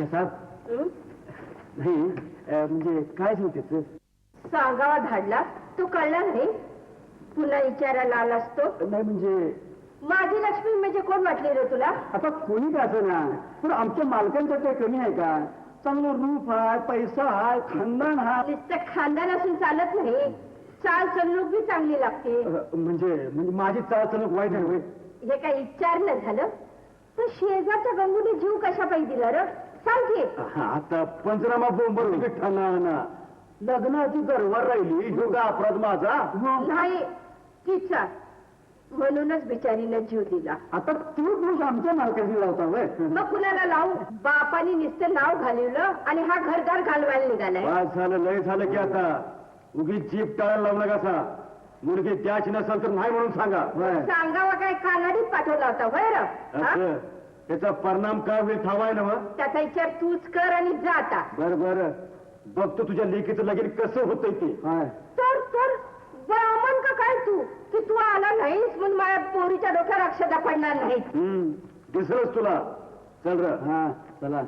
हं? नाही अं, म्हणजे काय सांगते सांगावा धाडला. तू कळला नाही. पुन्हा विचारायला आला असतो. नाही म्हणजे? माझी लक्ष्मी म्हणजे कोण वाटली रे तुला? आता कोणी का असं ना पण आमच्या मालकांचं काही कमी आहे का? चांगलं रूप आहे पैसा आहे खानदान हा नुसतं खानदान असून चालत नाही. चाल चलणूक बी चांगली लागते. म्हणजे म्हणजे माझी चाल चलक वाईट आहे होय. हे काही विचारलं झालं. तर शेजारच्या गंगूने जीव कशा पाहिजे दिला र? सांग की. हा, आता पंचनामा बोंबर ठाणा लग्नाची गरवार राहिली ह्यो का अपराध माझा? नाही तिचा. म्हणूनच बिचारीनं जीव दिला. आता तू दोष आमच्या मालकाची लावता वय. मग कुणाला लावू? बापाने नुसतं नाव घालवलं आणि हा घरदार घालवायला निघालाय. झालं लय झालं की आता. उगीच जीप टाळायला लावू नका असा. मुलगी त्याची नसेल तर नाही म्हणून सांगा. सांगावा काय? कानाडीत पाठवला होता र हा? असं. त्याचा परिणाम काय होईल ठावाय ना मग त्याचा विचार तूच कर आणि जा आता. बर बर. बघतो तुझ्या लेकीचं लगीन कसं होतंय ते. तर तर ब्राह्मण का काय तू? की तू आला नाहीस म्हणून माझ्या पोरीच्या डोक्यावर अक्षदा पडणार नाही हम्म दिसलंच तुला. चल र. हा चला.